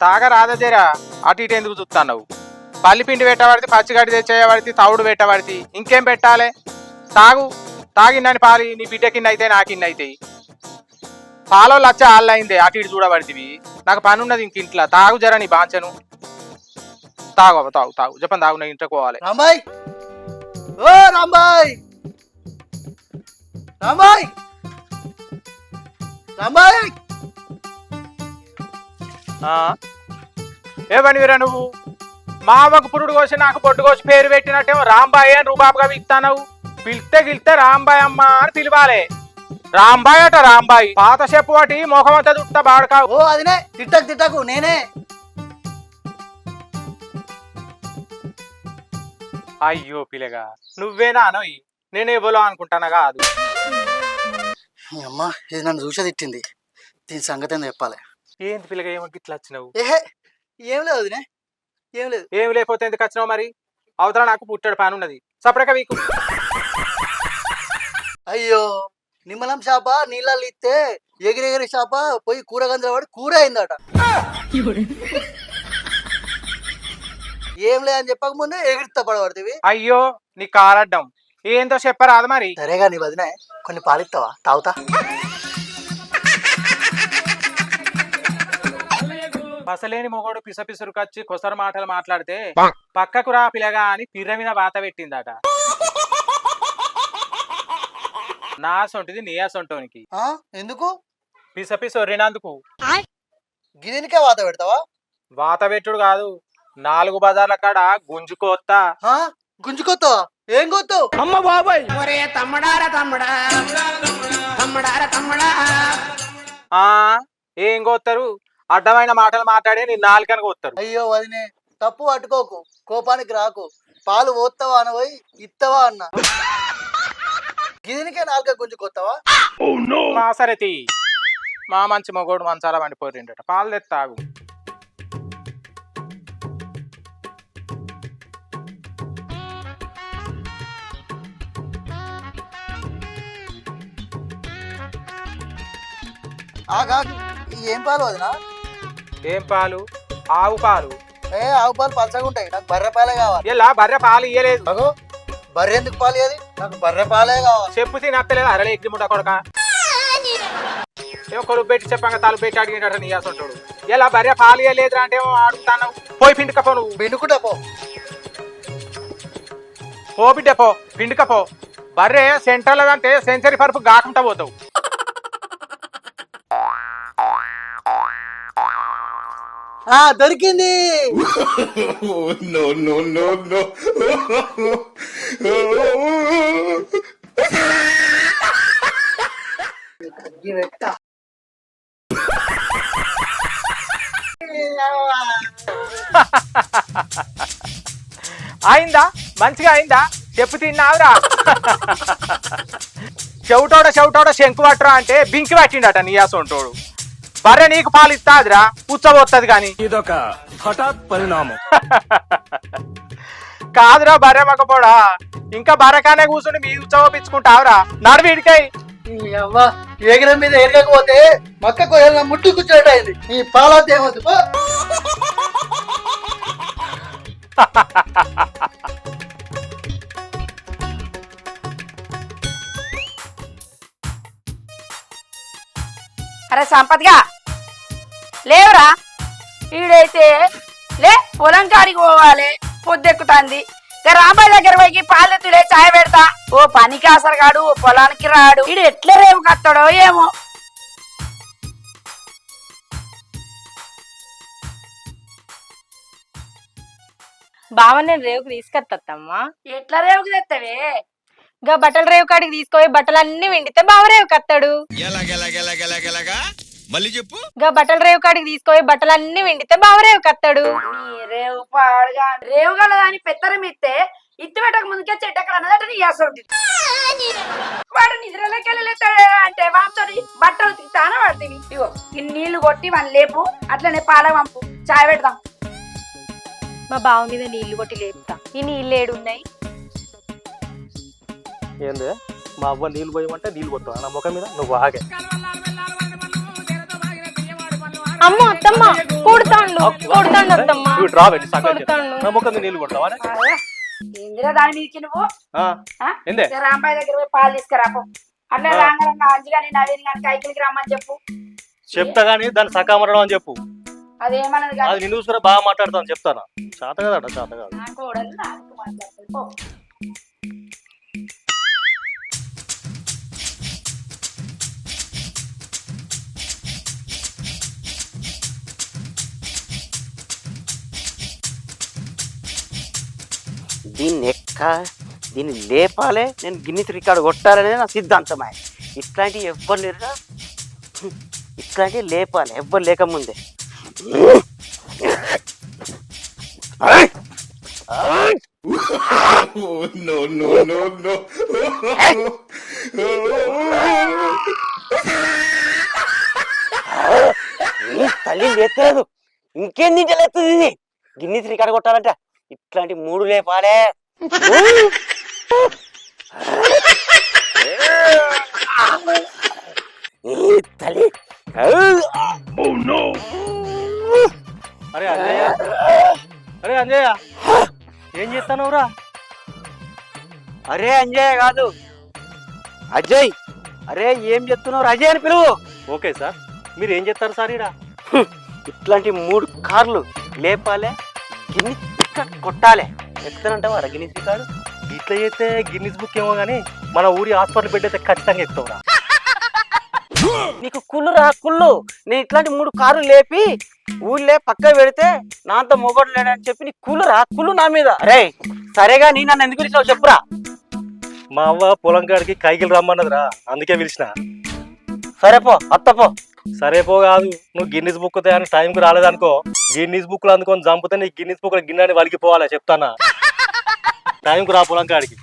తాగరాదదేరా. అటు ఇటు ఎందుకు చూస్తున్నావు పల్లిపిండి పెట్టబడితే పచ్చిగడ్డి తెచ్చేయబడితే తవుడు పెట్టబడితే ఇంకేం పెట్టాలి? తాగు. తాగిందని పాలి నీ బిడ్డకిన్ని అయితే నాకిన్ని అయితే పాలోళ్ళు వచ్చే ఆళ్ళయిందే అటు ఇటు చూడబడితివి. నాకు పని ఉన్నది ఇంక ఇంట్లో. తాగు జర నీ బాంచను. తాగు అవ్వ, తాగు తాగు. చెప్పండి తాగు నేను ఇంట్లోకి పోవాలి. రాంబాయ్! ఓ రాంబాయ్! రాంబాయ్! రాంబాయ్! ఏ పనివిరా నువ్వు? మా అవ్వకు పురుడు కోసి నాకు పొట్టు కోసి పేరు పెట్టినట్టేమో రాంబాయ్ అని రూబాబుగా పిలుస్తానవు పిలిస్తే గిలితే రాంబాయ్ అమ్మ అని పిలవాలి. రాంబాయ్ అట రాంబాయ్. పాత చెప్పు వాటి ముఖం అంతా చుట్టా బాడకావు. ఓ అదినే తిట్టకు తిట్టకు నేనే. అయ్యో పిల్లగా నువ్వేనా అనోయ్ నేను ఎవలో అనుకుంటానా కాదు. అమ్మ ఇది నన్ను చూసే తిట్టింది. దీని సంగతి ఏందో చెప్పాలి. ఏంటి పిల్లగా ఏమో ఇట్లా వచ్చినావు? ఏహే ఏం లేదు వదినే ఏం లేదు. ఏం లేకపోతే ఎందుకు వచ్చినావు మరి? అవతల నాకు పుట్టాడు పని ఉన్నది. సపరేట్గా వీకు. అయ్యో నిమ్మలం చేప నీళ్ళల్లో ఇస్తే ఎగిరెగిరి చేప పోయి కూర గంజల పడి కూర అయిందట. ఏం లేదని చెప్పకముందే ఎగిరిస్తా పడబడుతుంది అయ్యో నీ కారడ్డం ఏందో చెప్పరాదు మరి. సరేగా నీ వదినే కొన్ని పాలిస్తావా తాగుతా. అసలేని మొగోడు పిసపిసురుకొచ్చి కొసరు మాటలు మాట్లాడితే పక్కకు రా పిల్లగా అని పిర్ర మీద వాత పెట్టిందట. నా సొంటిది నీ సొంటోనికి ఆ? ఎందుకు? పిసపిసు ఒర్రినందుకు. గిదినికే వాత పెడతావా? వాత పెట్టుడు కాదు నాలుగు బజార్ల కాడ గుంజుకోత్తా ఆ? గుంజుకోతావా ఏం కొత్తావు ఆ? ఏం కోత్తరు? అడ్డమైన మాటలు మాట్లాడే నీ నాలుకని కోత్తరు అయ్యో వదినే తప్పు పట్టుకోకు కోపానికి రాకు. పాలు పోస్తావా అని పోయి ఇత్తవా అన్న. గిదినికే నాలుక గుంజుకోతావా మా సరేతి మా మంచి మొగోడు మంచాల వండిపోయిండట పాలు తెత్తాగు ఆగాగు ఏం పాలు వదినా? ఏం పాలు? ఆవు పాలు. ఏ ఆవు పాలు పలసగా ఉంటాయి. నాకు బర్రె పాలే కావాలి. ఇలా బర్రె పాలు ఇయ్యలేదు. అగో బర్రె ఎందుకు పాలు ఇయ్యది? నాకు బర్రె పాలే కావాలి. చెప్పు తినత్తలేదు అరలే ఎగ్గి ముట్ట కొడక. ఏమో కొలుపు పెట్టి చెప్పంగా తలుపు పెట్టి అడిగినట్టు నీ అసంటాడు. ఇలా భార్య పాలు ఇయ్యలేదురా అంటే అడుగుతాను పోయి పిండికపో నువ్వు. బెండుకుంటా పో. పో బిడ్డ పో. పిండికపో బర్రె సెంటర్లో అంటే సెంచరీ పరుపు గాకుండా పోతావు. ఆ దొరికింది. అయిందా? మంచిగా అయిందా? చెప్పు తిన్నావురా. చెవిటోడ చెవిటోడ శంకు పట్టరా అంటే బింకి పట్టిండట నీయాసంటోడు బర్రె నీకు పాలు ఇస్తాదిరా పుచ్చబోత్తది కానీ ఇదొక హఠాత్ పరిణామం. కాదురా బర్రె మగపోడా ఇంకా బర్రెకానే కూర్చుని మీ ఉచ్చబోపించుకుంటావురా. నడువీడికై ఎగరం మీద ఎరగకపోతే మక్క కొయ్యాల ముట్టు కూర్చోట అయింది ఈ పాలతో ఏమవుతుంది పో. అరే సంపత్గా లేవురా? ఈడైతే లే పొలం కాడికి పోవాలి. పొద్దెక్కుతాంది. రాంబాయ్ దగ్గర పోయి పాలెత్తులే చాయ్ పెడతా. ఓ పనికి ఆసరగాడు ఓ పొలానికి రాడు. ఈడు ఎట్లా రేవు కత్తాడో ఏమో. బావ నేను రేవుకి తీసుకొత్తమ్మా ఎట్లా రేవుకు తెత్తవే? ఇంకా బట్టల రేవు కాడికి తీసుకొని బట్టలన్నీ విండితే బావ రేవు కత్తాడు. ఎలాగెలాగెలాగెలాగెలాగా? మళ్ళీ చెప్పు. బట్టల రేవు కాడికి తీసుకొని బట్టలన్నీ విండితే బావ రేవు కత్తాడు. నీ రేవు పాడుగా రేవు గలదాని పెత్తరం ఇస్తే ఇత్తి పెట్టక ముందుకే చెట్టక్కడ అన్నదట నీ అసలు వాడు నిద్రలోకి వెళ్ళలేతాడు అంటే వాంతో బట్టలు తింటాన పడుతుంది ఇగో ఈ నీళ్ళు కొట్టి మన లేపు అట్లనే పాల పంపు చాయ్ పెడదాం. మా బావ మీద నీళ్ళు కొట్టి లేపుతా. ఈ నీళ్ళు ఏడున్నాయి? ఏంది? మా అవ్వ నీళ్ళు పోయమంటే నీళ్ళు కొట్టావు నా ముఖం మీద? నువ్వు ఆగే. అమ్మ అత్తమ్మ కొడతాండు కొడతాండు అత్తమ్మ. ఇవి డ్రా పెట్టి సంగతి చెప్తా. కొడతాండు. నా ముఖం మీద నీళ్ళు కొడతావా ఇందిరా దాని మీదకి నువ్వు? ఆ, ఆ? ఏందే? ఇక రాంబాయి దగ్గర పోయి పాలు తీసుకురాపో. అట్లా ఆ. నవీన్ రమ్మని చెప్పు. చెప్తా గానీ దాన్ని సకామరడం అని చెప్పు. అదేమన్నది కాదు. అది నిన్ను బాగా మాట్లాడతాను చెప్తాను. చేత కదట చేత కాదు. నా కోడలు నాకు మాట్లాడుతుంది పో. దీన్ని ఎక్క దీన్ని లేపాలే నేను గిన్నిస్ రికార్డు కొట్టాలనేది నా సిద్ధాంతమే ఇట్లాంటివి ఎవ్వరు లేరుగా ఇట్లాంటివి లేపాలి ఎవ్వరు లేకముందే ఆయ్! ఆయ్! No, no, no, no. ఈ తల్లి లేతలేదు ఇంకేం తింటలేదు ఇది గిన్నిస్ రికార్డు కొట్టాలంట ఇట్లాంటి మూడు లేపాలే. తల్లి. అరే అంజయ్య. అరే అంజయ్య. ఏం చేస్తానవురా? అరే అంజయ్ కాదు. అజయ్. అరే ఏం చెప్తున్నావు అజయ్ అని పిలువు. Okay sir. మీరు ఏం చేస్తారు సార్ ఈడ? ఇట్లాంటి మూడు కార్లు లేపాలే. గిన్ని కొట్టాలే. ఎక్కుతానంటావా గిన్నిస్ రికార్డు ఇట్లా చేస్తే గిన్నిస్ బుక్ ఏమో గానీ మన ఊరి హాస్పిటల్ అయితే ఖచ్చితంగా ఎక్కుతావురా నీకు కుళ్ళు రా కుళ్ళు. నేను ఇట్లాంటి మూడు కార్లు లేపి ఊళ్ళే పక్క పెడితే నాంత మొగడు లేడని చెప్పి నీ కుళ్ళు రా కుళ్ళు నా మీద. రే సరేగా నీ నన్ను ఎందుకు పిలిచావు చెప్పురా. మా అవ్వ పొలం కాడికి కైకిలు రమ్మన్నదిరా అందుకే పిలిచిన. సరే పో అత్తపో సరే పో కాదు నువ్వు గిన్నిస్ బుక్ అని టైంకి రాలేదనుకో గిన్నిస్ బుక్లు అందుకొని చంపితే నీ గిన్నిస్ బుక్ గిన్నెని వలికి పోవాలా చెప్తానా? టైంకి రా పొలం కాడికి.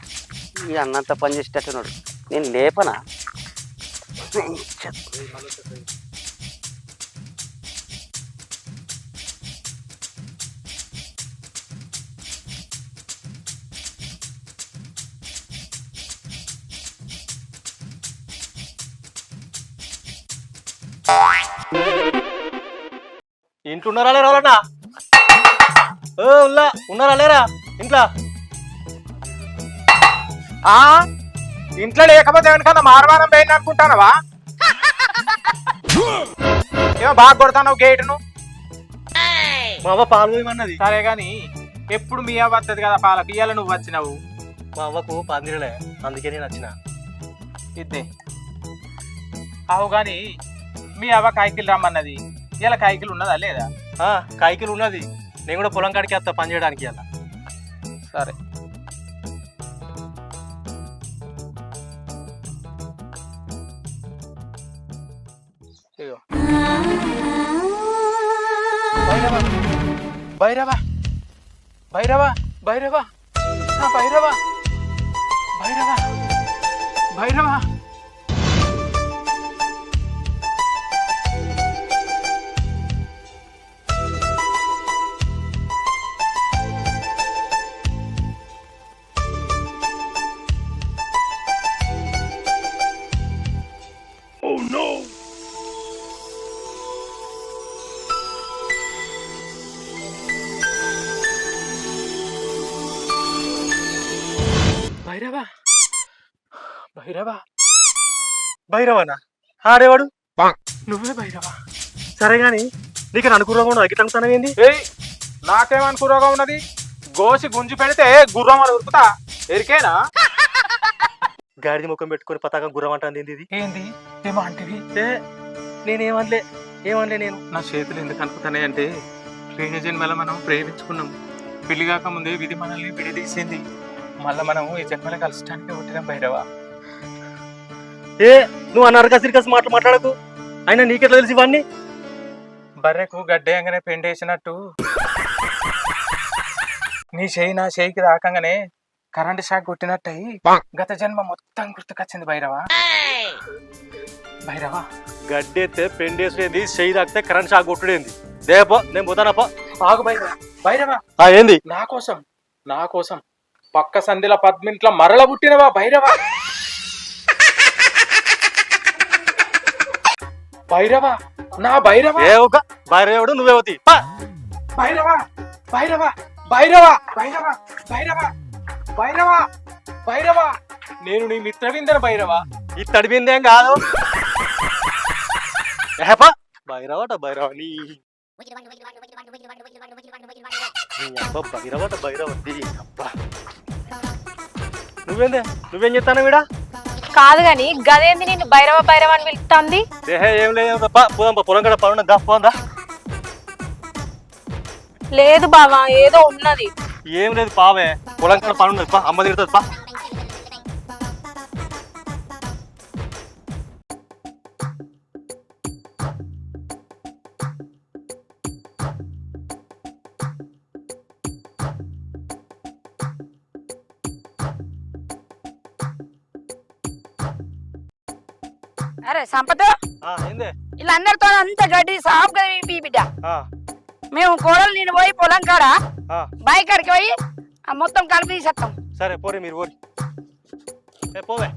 ఈ అన్నంత పని చేసేటట్టున్నాడు. నేను లేపనా? ఇంట్లో ఉన్నారా లేరా వాళ్ళన్నా? ఓ ఉల్లా ఉన్నారా లేరా? ఇంట్లో? ఆ? ఇంట్లో లేకపోతే వెనకన్నా మారవారం పోయింది అనుకుంటానవా? ఏమో బాగా కొడతావు గేటును. మా అవ్వ పాలు పోయమన్నది. సరే గాని ఎప్పుడు మీ అవ్వ వస్తుంది కదా పాల బియ్యాల నువ్వు వచ్చినావు. మా అవ్వకు పందిరలే అందుకే నేను వచ్చిన. ఇద్దే. అవు గాని మీ అవ్వ కాయకిలు రమ్మన్నది. ఇలా కాయకిలు ఉన్నదా లేదా? కాయకిలు ఉన్నది. నేను కూడా పొలం కాడికి వస్తా పని చేయడానికి అలా సరే. భైరవ భైరవ భైరవ భైరవ భైరవ భైరవ. భైరవ? భైరవనా? ఆడేవాడు? నువ్వే భైరవ? సరే గాని నీకు అనుకూలంగా గిట్ల అనుకున్నావేంది ఏయ్ నాకేమనుకురోగా ఉన్నది? గోసి గుంజి పెడితే గుర్రం అని ఉరుకుతా? ఎరికేనా? గాడిద ముఖం పెట్టుకొని పతాకం గుర్రం అంటుంది ఏంది ఇది? ఏంది? ఏమో అంటివి? ఏ, నేనేమనలే ఏమనలే నేను. నా చేతులు ఎందుకు అనుకుతానే అంటే పోయిన జన్మలో మనం ప్రేమించుకున్నాం. పెళ్ళి కాక ముందే విధి మనల్ని విడదీసింది. మళ్ళీ మనం ఈ జన్మలో కలసడానికి పుట్టినాం భైరవ. ఏ నువ్వు అన్నారు సిరికస్ మాటలు మాట్లాడకు. అయినా నీకెట్లా తెలిసి ఇవన్నీ? బర్రెకు గడ్డేయంగానే పెండేసినట్టు. నీ చేయి నా చేయికి రాకంగానే కరెంట్ షాక్ కొట్టినట్టయి గత జన్మ మొత్తం గుర్తుకొచ్చింది భైరవ. భైరవ. గడ్డెత్తే పెండేసేది చెయ్యి తాకితే కరెంట్ షాక్ కొట్టుడేంది. దేపో నేను పోతానప్ప ఆగు భైరవ. భైరవ. ఆ ఏంది? నా కోసం నా కోసం పక్క సంధిల పద్మింట్ల మరల పుట్టినవా భైరవ? భైరవ? నా భైరవ? ఏ ఒక భైరవుడు నువ్వే అవుతాయి భైరవ? భైరవ? భైరవ? భైరవ? భైరవ? భైరవ? భైరవ? నేను నీ మిత్రవిందన భైరవ? ఈ తడిపిందేం కాదు. ఏపా భైరవట భైరవ నీ నీ అబ్బా భైరవట భైరవ నీ అబ్బా. నువ్వేందే? నువ్వేం చెప్తాను వీడా కాదు గాని గదేంది నిన్ను భైరవ భైరవ అని పిలుస్తుంది ఏం లేదు పోదాం పా, పొలం కడ పనుండ దా పోదా లేదు బావా ఏదో ఉన్నది. ఏం లేదు పావే. పొలం కడ పనుండదు పా అమ్మ తిడుతుంది పా అరే సంపద ఆ, ఏందే? వీళ్ళందరితో అంత గడ్డి సాఫ్ కదా ఈ బిడ్డ. మేము కోడలు నేను పోయి పొలం కాడ ఆ, బాయి కాడికి పోయి ఆ మొత్తం కలిపి తీసేస్తాం. సరే పోరే మీరు పోరి. ఏ పోవే.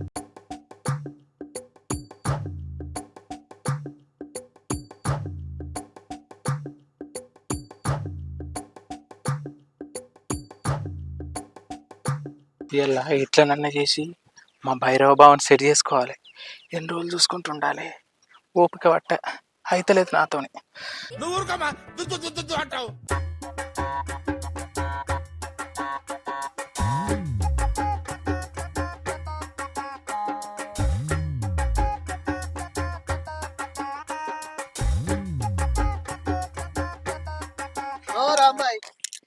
ఇలా ఎట్లనన్నా చేసి మా భైరవ భావన్ సెట్ చేసుకోవాలి. ఎన్ని రోజులు చూసుకుంటుండాలి ఓపిక పట్ట అయితలేదు నాతోని. అంటావు.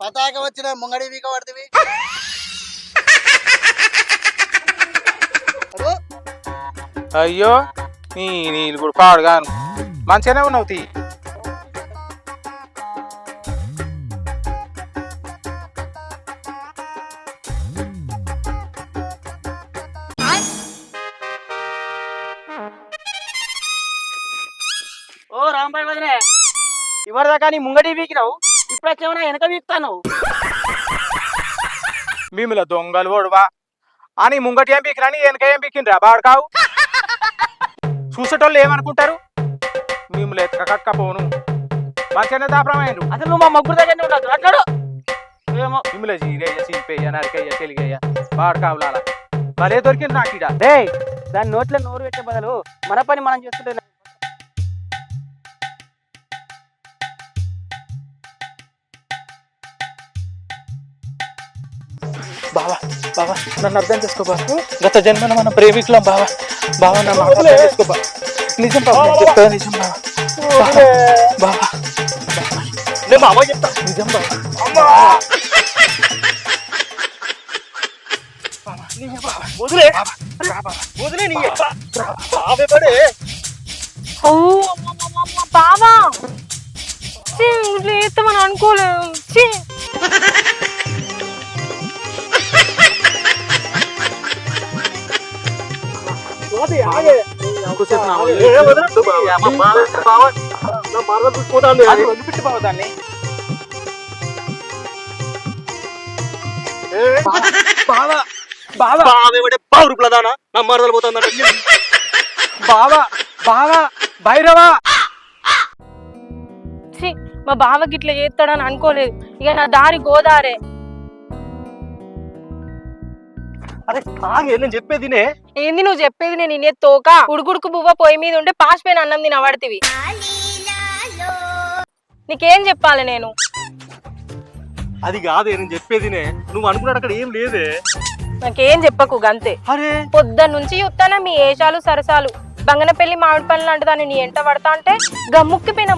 పతాక వచ్చిన ముంగడి వీక పడుతుంది అయ్యో నీ నీళ్ళు కూడా పాడుగాను. మంచిగానే ఉన్నావు తీ. ఓ రాంబాయ్ వదిలే ఇవరిదాకా నీ ముంగడి వీకినావు ఇప్పుడు వచ్చేమన్నా వెనక వీక్తాను మిమ్మల దొంగలు ఓడువా? అని ముంగటి ఏం పీకిరని వెనక ఏం పీకిండ్రా బాడుకావు? చూసేటోళ్ళు ఏమనుకుంటారు? మిమ్మల్ని ఎత్తుక కట్టకపోను మంచిగానే దాపరమైండు అసలు నువ్వు మా ముగ్గురు దగ్గరనే ఉండదు అట్లాడు ఏమో. మిమ్మల్ని జీరేయ సింపేయ నరికయ్య తెలిగయ్య. బాడుకావులాల భలే దొరికింది నాకు ఈడ. డే దాని నోట్లో నోరు పెట్టే బదులు మన పని మనం చేసుకుంటే బావా బావా నన్ను అర్థం చేసుకో బాబు గత జన్మన మన ప్రేమికులం బావా. బావా నన్ను అర్థం చేసుకో బా నిజం బాబా నేను చెప్తా నిజం బావా. బావా నేను అమ్మ చెప్తా. నిజం బావా. వదిలే. వదిలే నీ అబ్బా. బావే పడే. ఓ అమ్మమ్మమ్మమ్మ, బావా. ఛీ, ఇట్లా చేస్తామని అనుకోలేదు. పడే పావు రూపాయల దానా నా మరదలు పోతుందంటే. బావా బావా భైరవా. మా బావకి ఇట్లా చేస్తాడని అనుకోలేదు. ఇక నా దారి గోదారే అరే నేను చెప్పేదినే ఏంది నువ్వు చెప్పేది నేను తోక? ఉడుకుడుకు బువ్వ పొయ్యి మీద ఉంటే పాసిపోయిన అన్నం తిని అవడతివి నీకేం చెప్పాలి నేను? అది కాదే నేను చెప్పేదినే నువ్వు అనుకున్నాడు అక్కడ ఏం లేదే. నాకేం చెప్పకు గంతే. అరే. పొద్దున్న నుంచి చూస్తానా మీ ఏషాలు సరసాలు. బంగనపల్లి మామిడి పనులు లాంటి దాన్ని నీ ఎంట పడతా అంటే గమ్ముక్కిపోయిన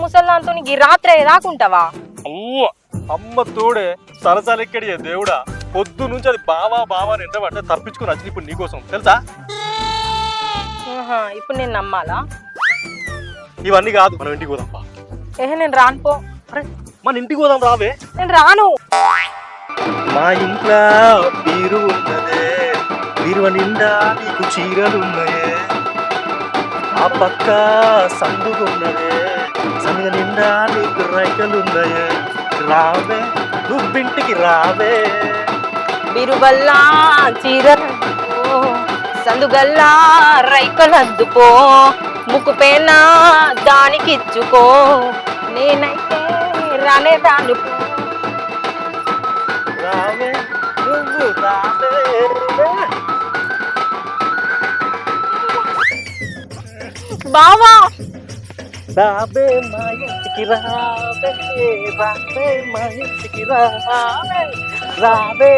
ఈ రాత్రి దాకుంటావా అవ్వ అమ్మ తోడే సరసాలు ఎక్కడి దేవుడా? పొద్దు నుంచి అది బావా బావా అని ఎంటబట్టే తప్పించుకుని వచ్చింది ఇప్పుడు నీకోసం తెలుసా? ఇప్పుడు నేను నమ్మాలా? ఇవన్నీ కాదు మనం ఇంటికి పోదాం బా. ఏహే నేను రాను పో. అరే మన ఇంటికి పోదాం రావే. నేను రాను. మా ఇంట్లో బీరు ఉన్నదే. బీరువ నిండా నీకు చీరలున్నాయే. ఆ పక్క సందుకున్నదే సందుగ నిండా నీకు రైకలున్నాయే. రావే నువ్వింటికి రావే. బిరుబల్లా చీరద్దుపో సందుగల్లా రైకలద్దుకో ముక్కుపేనా దానికిచ్చుకో. నేనైతే రానే దాను బావా! రాబే మా ఇంటికి రాబే రాబే మా ఇంటికి రాబే రావే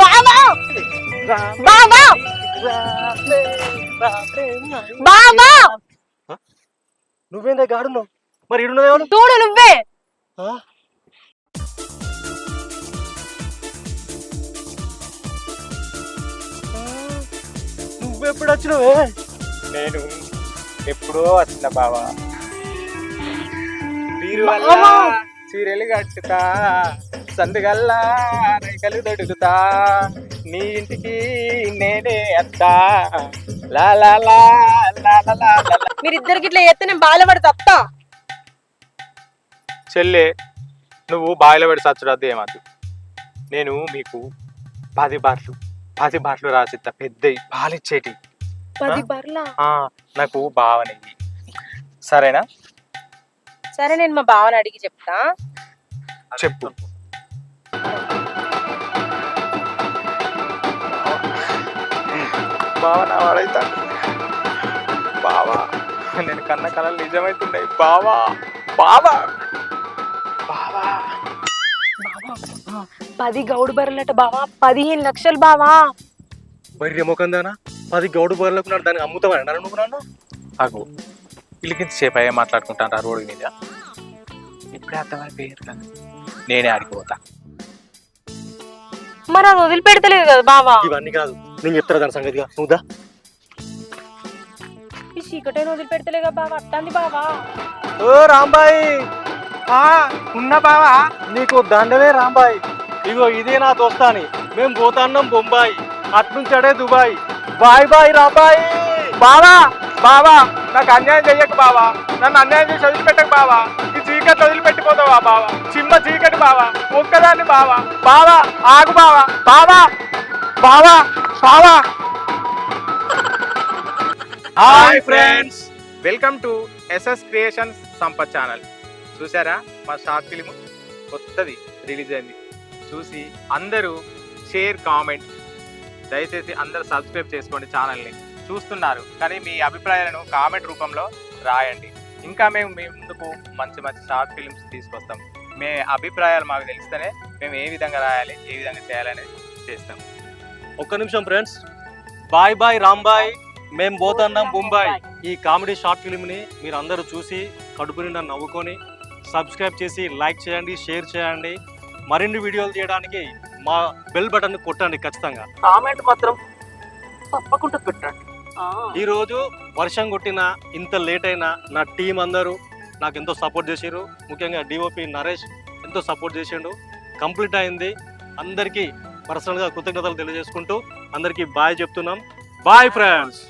బాబా బాబా బాబా నువ్వేందా గాడున్నావు మరి ఇడున్నావు తోడు నువ్వే నువ్వెప్పుడు వచ్చినవే నేను ఎప్పుడో వచ్చిన బావా వీరు వల్ల చీరలు కట్టుతా సందుగల్లా రైకలు దొడుకుతా నీ ఇంటికి నేనే అత్తా. మీరిద్దరికి ఇట్లా చేస్తే నేను పడి తప్ప. చెల్లె నువ్వు బావిలో పడి సచ్చడద్దు ఏమద్దు. నేను మీకు పది బార్లు పది బార్లు రాసిస్తా పెద్ద బాలిచ్చేటి నాకు భావన సరేనా? సరే నేను మా బావని అడిగి చెప్తా. చెప్పు. బావ నా వాడైతా బావా నేను కన్న కళలు నిజమైతున్నాయి బావా బావా బావా. పది గౌడు బర్రెలట బావా పదిహేను లక్షలు బావా. బర్రె ముఖం దానా? పది గౌడు బర్రెలకు నాడు దాన్ని అమ్ముతామని అన్నారు నువ్వు నన్ను? అగు ఇల్లుకింత సేపు అయ్యే మాట్లాడుకుంటాను ఆ రోడ్డు మీద. ఇప్పుడే అర్థమై పేరు కదా నేనే ఆడిపోతా మరి అది వదిలిపెడతలేదు కదా బావా? ఇవన్నీ కాదు. నేను చెప్తారా దాని సంగతిగా నువ్వుదా ఈ చీకటైన వదిలిపెడతలే కదా బావా? అట్టాంది బావా? ఓ రాంబాయి! ఆ, ఉన్న బావా? నీకు దండవే రాంబాయి. ఇగో ఇదే నా దోస్తాని. మేము పోతాన్నాం బొంబాయి. అట్నుంచడే దుబాయ్. Bye bye Rambai! బావా! బావా నాకు అన్యాయం చెయ్యకు బావా. నన్ను అన్యాయం చేసి వదిలిపెట్టకు బావా. ఈ చీకటి వదిలిపెట్టిపోతావా బావా? చిమ్మ చీకటి బావా. ఒక్కదాన్ని బావా. బావా ఆగు బావా. బావా బావా బావా. Hi friends welcome to SS creations Sampath channel చూసారా మా షార్ట్ ఫిలిం కొత్తది రిలీజ్ అయింది. చూసి అందరూ షేర్ కామెంట్. దయచేసి అందరూ సబ్స్క్రైబ్ చేసుకోండి ఛానల్ని చూస్తున్నారు. కానీ మీ అభిప్రాయాలను కామెంట్ రూపంలో రాయండి. ఇంకా మేము మీ ముందుకు మంచి మంచి షార్ట్ ఫిల్మ్స్ తీసుకొస్తాం. మీ అభిప్రాయాలు మాకు తెలిస్తేనే మేము ఏ విధంగా రాయాలి ఏ విధంగా చేయాలనేది చేస్తాం. ఒక్క నిమిషం ఫ్రెండ్స్. బాయ్ బాయ్ రాంబాయ్ మేము పోతున్నాం బొంబాయి. ఈ కామెడీ షార్ట్ ఫిల్మ్ని మీరు అందరూ చూసి కడుపు నిండా నవ్వుకొని సబ్స్క్రైబ్ చేసి లైక్ చేయండి షేర్ చేయండి. మరిన్ని వీడియోలు చేయడానికి మా బెల్ బటన్ కొట్టండి ఖచ్చితంగా. కామెంట్ మాత్రం తప్పకుండా పెట్టండి. ఈరోజు వర్షం కొట్టిన ఇంత లేట్ అయినా నా టీం అందరూ నాకు ఎంతో సపోర్ట్ చేసారు ముఖ్యంగా డిఓపి నరేష్ ఎంతో సపోర్ట్ చేసిండు. కంప్లీట్ అయింది. అందరికీ పర్సనల్గా కృతజ్ఞతలు తెలియజేసుకుంటూ అందరికీ బాయ్ చెప్తున్నాం. Bye friends